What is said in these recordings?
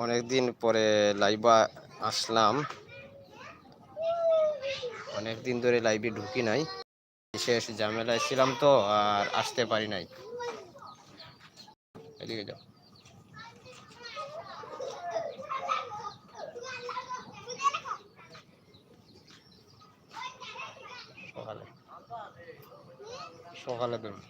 অনেকদিন পরে লাইভে আসলাম। অনেক দিন ধরে লাইভে ঢুকি নাই। বিশেষ ঝামেলায় ছিলাম তো, আর আসতে পারি নাই। এদিকে যাও। সকালে। সকালে ধরুন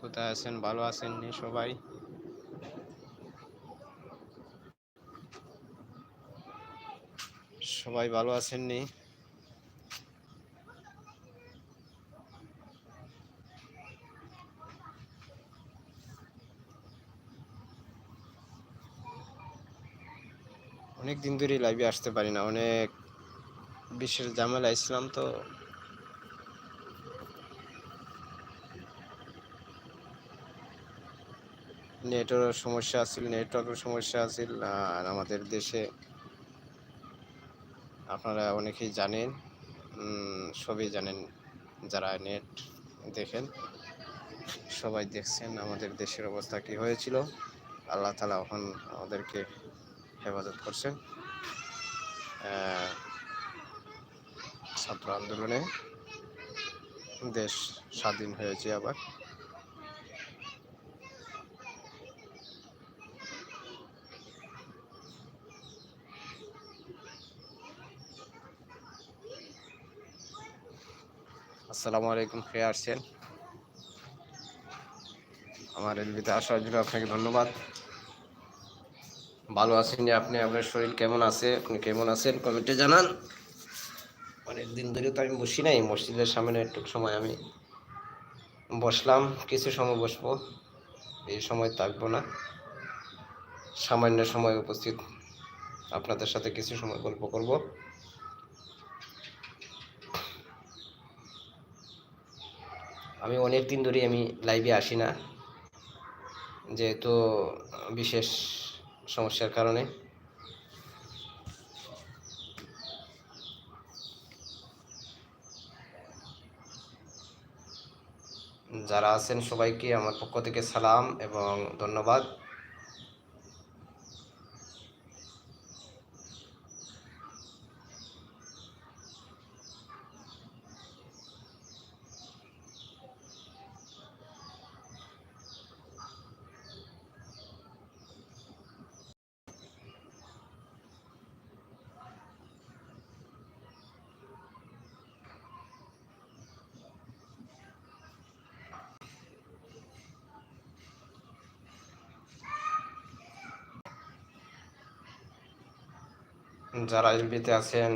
কোথায় আছেন? ভালো আছেন নি সবাই? সবাই ভালো আছেন নি অনেক দিন ধরে লাইভে আসতে পারি না। অনেক বিশেষ ঝামেলা ইসলাম তো। নেটওয়ার্ক সমস্যা আছিল, নেটওয়ার্কের সমস্যা আছিল, আর আমাদের দেশে আপনারা অনেকেই জানেন সবই জানেন যারা নেট দেখেন, সবাই দেখছেন আমাদের দেশের অবস্থা কি হয়েছিল। আল্লাহ তালা এখন আমাদেরকে হেফাজত করছেন ছাত্র আন্দোলনে দেশ স্বাধীন হয়েছে আবার। আসসালামু আলাইকুম কে আসছেন। আমার এলবিতে আসার জন্য আপনাকে ধন্যবাদ। ভালো আছেন যে আপনি? আপনার শরীর কেমন আছে? আপনি কেমন আছেন? কমেন্টে জানান। অনেক দিন ধরে তো আমি বসি নাই। মসজিদের সামনে একটু সময় আমি বসলাম। কিছু সময় বসবো। এই সময় থাকব না। সামান্য সময় উপস্থিত। আপনাদের সাথে কিছু সময় গল্প করব। আমি অনেক দিন ধরেই আমি লাইভে আসি না, যেহেতু বিশেষ সমস্যার কারণে। যারা আছেন সবাইকে আমার পক্ষ থেকে সালাম এবং ধন্যবাদ। যারা এলবিতে আছেন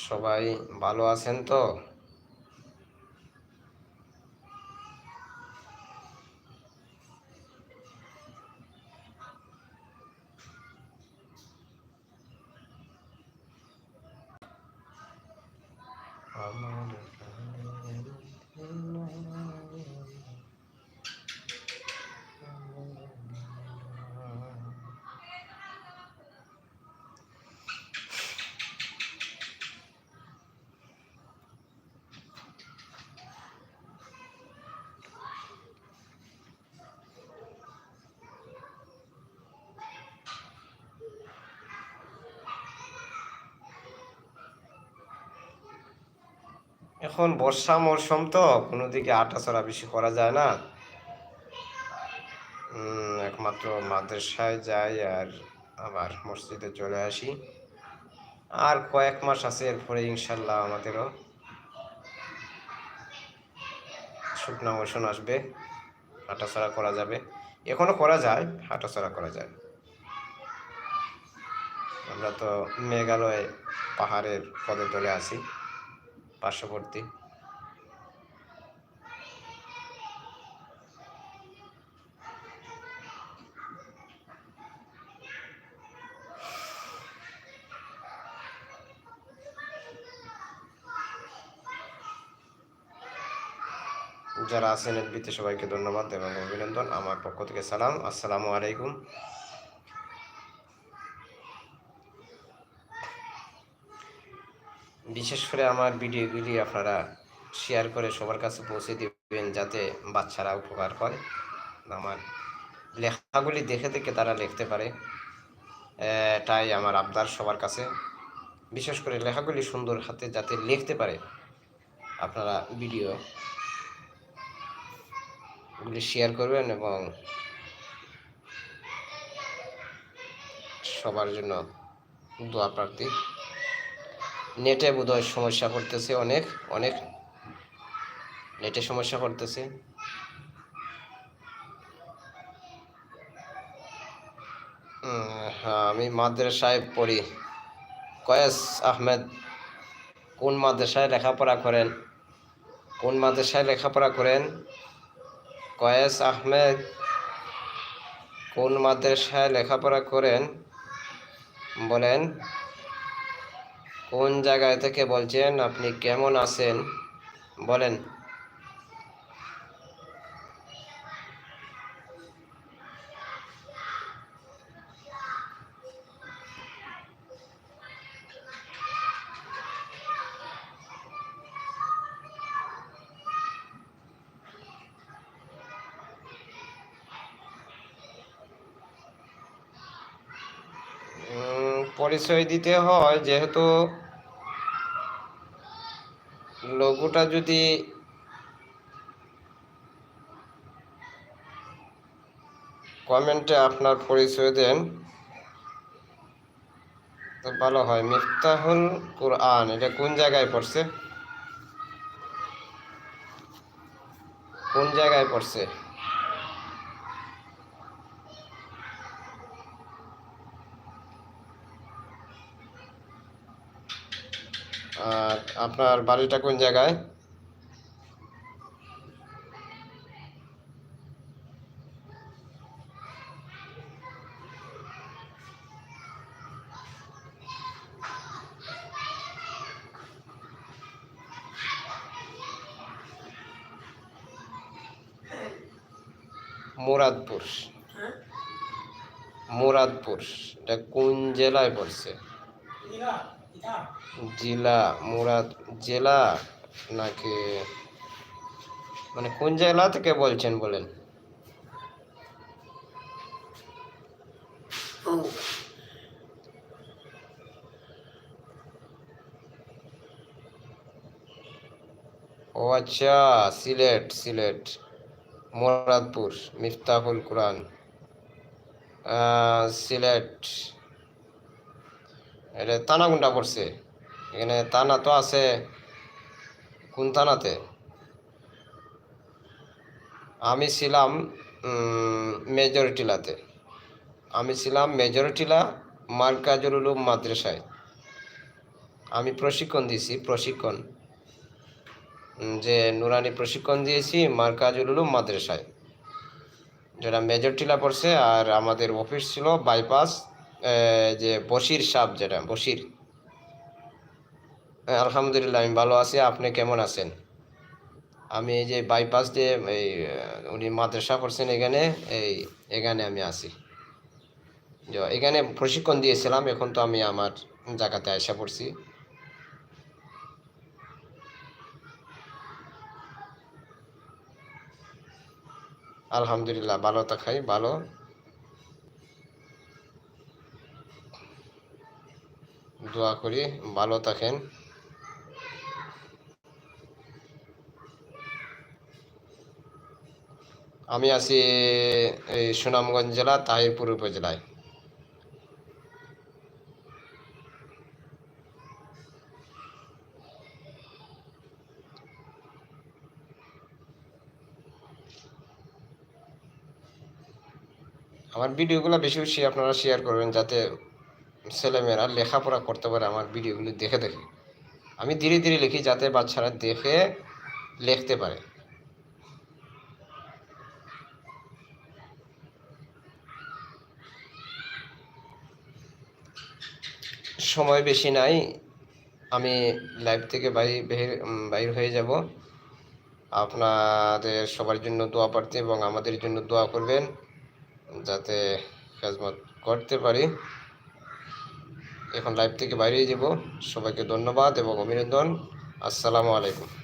সবাই ভালো আছেন তো? এখন বর্ষা মরশুম তো, কোনো দিকে আটাচড়া বেশি করা যায় না। একমাত্র মাদ্রাসায় যাই আর আবার মসজিদে চলে আসি। আর কয়েক মাস আছে এরপরে ইনশাল্লাহ আমাদেরও শুকনা মৌসুম আসবে হাঁটাচড়া করা যাবে। এখনও করা যায় হাঁটাচড়া করা যায়। আমরা তো মেঘালয় পাহাড়ের পদে পদতলে আছি। পার্শ্ববর্তী। যারা আছেন এলবিতে সবাইকে ধন্যবাদ এবং অভিনন্দন। আমার পক্ষ থেকে সালাম। আসসালামু আলাইকুম। বিশেষ করে আমার ভিডিওগুলি আপনারা শেয়ার করে সবার কাছে পৌঁছে দিবেন যাতে বাচ্চারা উপকার পায়। আমার লেখাগুলি দেখে দেখে তারা লিখতে পারে। এটাই আমার আবদার সবার কাছে। বিশেষ করে লেখাগুলি সুন্দর হাতে যাতে লিখতে পারে, আপনারা ভিডিও গুলি শেয়ার করবেন এবং সবার জন্য দোয়া প্রার্থী। নেটে বোধহয় সমস্যা করতেছে অনেক অনেক নেটে সমস্যা করতেছে। হ্যাঁ আমি মাদ্রাসায় পড়ি। কয়েস আহমেদ, কোন মাদ্রাসায় লেখাপড়া করেন? কোন মাদ্রাসায় লেখাপড়া করেন? কয়েস আহমেদ, কোন মাদ্রাসায় লেখাপড়া করেন? বলেন। কোন জায়গা থেকে বলছেন আপনি কেমন আছেন? বলেন। পরিচয় দিতে হয়, যেহেতু লোগোটা যদি কমেন্টে আপনার পরিচয় দেন, তো ভালো হয়। মিফতাহুল কোরআন, এটা কোন জায়গায় পড়ছে? কোন জায়গায় পড়ছে? আর আপনার বাড়িটা কোন জায়গায়? মুরাদপুর। মুরাদপুর। এটা কোন জেলায় পড়ছে? জেলা মুরাদ জেলা নাকি মানে কোন জেলা থেকে বলছেন বলেন? ও। আচ্ছা সিলেট সিলেট মুরাদপুর মিফতাহুল কোরআন। সিলেট। এটা তানা কোনটা পড়ছে। এখানে তানা তো আছে, কোন তানাতে? আমি ছিলাম মেজরিটিলাতে আমি ছিলাম মেজরিটিলা মার্কাজুল উলুম মাদ্রাসায়। আমি প্রশিক্ষণ দিয়েছি, প্রশিক্ষণ। যে নুরানি প্রশিক্ষণ দিয়েছি মার্কাজুল উলুম মাদ্রাসায়। যেটা মেজর টিলা পড়ছে আর আমাদের অফিস ছিল বাইপাস যে বশির সাপ যেটা হ্যাঁ, আলহামদুলিল্লাহ আমি ভালো আছি আপনি কেমন আছেন? আমি এই যে বাইপাস দিয়ে এই উনি মাদ্রাসা করছেন এখানে এই এখানে আমি আছি। এখানে প্রশিক্ষণ দিয়েছিলাম এখন তো আমি আমার জায়গাতে আসা পড়ছি। আলহামদুলিল্লাহ ভালো থাকাই ভালো। দোয়া করি, ভালো থাকেন। আমি আছি এই সুনামগঞ্জ জেলা, তাহিরপুর উপজেলায়। আমার ভিডিওগুলো বেশি বেশি আপনারা শেয়ার করবেন, যাতে ছেলেমেয়েরা লেখাপড়া করতে পারে আমার ভিডিওগুলি দেখে দেখে। আমি ধীরে ধীরে লিখি যাতে বাচ্চারা দেখে লিখতে পারে। সময় বেশি নাই, আমি লাইভ থেকে বাইরে বাইর হয়ে যাব। আপনাদের সবার জন্য দোয়া প্রার্থী এবং আমাদের জন্য দোয়া করবেন যাতে খেজমত করতে পারি। এখন লাইভ থেকে বাইরে যাব। সবাইকে ধন্যবাদ এবং অভিনন্দন। আসসালামু আলাইকুম।